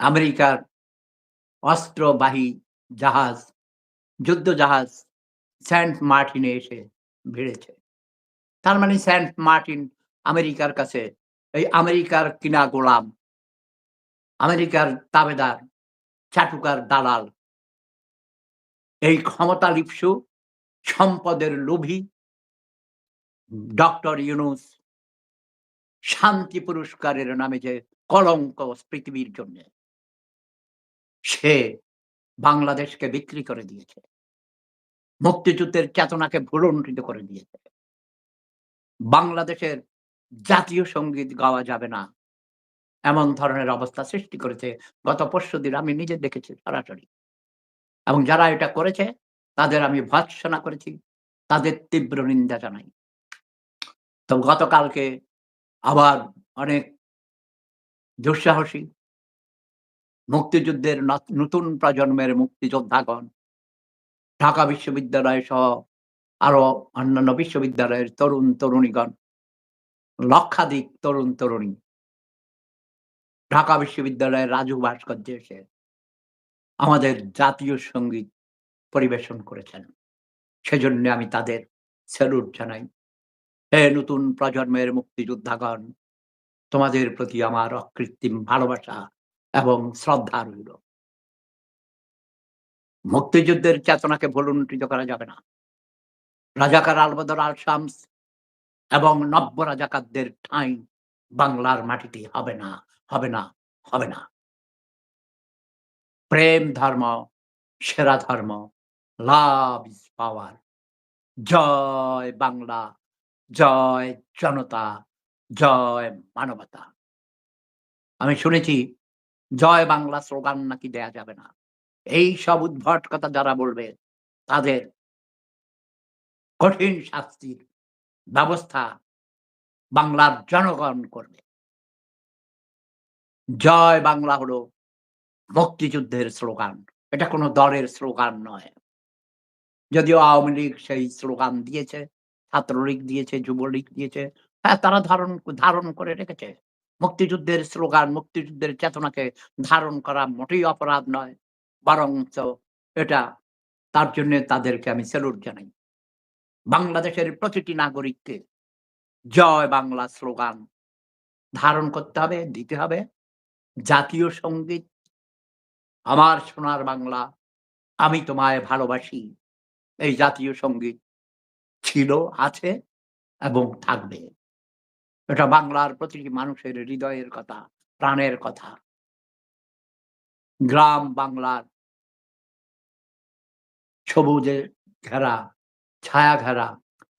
আমেরিকার অস্ত্রবাহী জাহাজ, যুদ্ধ জাহাজ সেন্ট মার্টিনে এসে ভিড়েছে। তার মানে সেন্ট মার্টিন আমেরিকার কাছে, এই আমেরিকার কিনা গোলাম, আমেরিকার তাবেদার, চাটুকার দালাল, এই ক্ষমতা লিপসু, সম্পদের লোভী, ডক্টর ইউনুস, শান্তি পুরস্কারের নামে যে কলঙ্ক পৃথিবীর জন্য। সে বাংলাদেশকে বিক্রি করে দিয়েছে। মুক্তিযুদ্ধের চেতনাকে ভুলণ্ঠিত করে দিয়েছে। বাংলাদেশের জাতীয় সংগীত গাওয়া যাবে না এমন ধরনের অবস্থা সৃষ্টি করেছে। গত পরশু দিন আমি নিজে দেখেছি সরাসরি। এবং যারা এটা করেছে, তাদের আমি ভৎসনা করেছি, তাদের তীব্র নিন্দা জানাই। তো গতকালকে আবার অনেক দুঃসাহসী মুক্তিযুদ্ধের নতুন প্রজন্মের মুক্তিযোদ্ধাগণ, ঢাকা বিশ্ববিদ্যালয় সহ আরও অন্যান্য বিশ্ববিদ্যালয়ের তরুণ তরুণীগণ, লক্ষাধিক তরুণ তরুণী। ঢাকা বিশ্ববিদ্যালয়ের রাজু ভাস্কর্যে এসে আমাদের জাতীয় সংগীত পরিবেশন করেছেন। সেজন্য আমি তাদের স্যালুট জানাই। হে নতুন প্রজন্মের মুক্তিযোদ্ধাগণ, তোমাদের প্রতি আমার অকৃত্রিম ভালোবাসা এবং শ্রদ্ধা রইল। মুক্তিযুদ্ধের চেতনাকে ভুলুণ্ঠিত করা যাবে না। রাজাকার আলবদর আল শামস এবং নব্য রাজাকারদের ঠাঁই বাংলার মাটিতে হবে না হবে না হবে না। প্রেম ধর্ম, সেরা ধর্ম, লাভ ইজ পাওয়ার। জয় বাংলা, জয় জনতা, জয় মানবতা। আমি শুনেছি জয় বাংলা স্লোগান নাকি দেয়া যাবে না? এই সব উদ্ভট কথা যারা বলবে, তাদের কঠিন শাস্তির ব্যবস্থা বাংলার জনগণ করবে। জয় বাংলা হলো মুক্তিযুদ্ধের স্লোগান। এটা কোনো দলের স্লোগান নয়। যদিও আওয়ামী লীগ সেই স্লোগান দিয়েছে, ছাত্রলীগ দিয়েছে, যুবলীগ দিয়েছে হ্যাঁ তারা ধারণ ধারণ করে রেখেছে। মুক্তিযুদ্ধের স্লোগান, মুক্তিযুদ্ধের চেতনাকে ধারণ করা মোটেই অপরাধ নয়, বরঞ্চ এটা তার জন্য তাদেরকে আমি স্যালুট জানাই। বাংলাদেশের প্রতিটি নাগরিককে জয় বাংলা স্লোগান ধারণ করতে হবে, দিতে হবে। জাতীয় সংগীত, আমার সোনার বাংলা, আমি তোমায় ভালোবাসি। এই জাতীয় সংগীত ছিল, আছে এবং থাকবে। এটা বাংলার প্রতিটি মানুষের হৃদয়ের কথা, প্রাণের কথা। গ্রাম বাংলার সবুজে ঘেরা, ছায়া ঘেরা,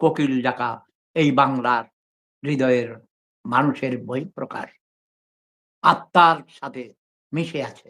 কোকিল ডাকা এই বাংলার হৃদয়ের মানুষের বই প্রকাশ আত্মার সাথে মিশে আছে।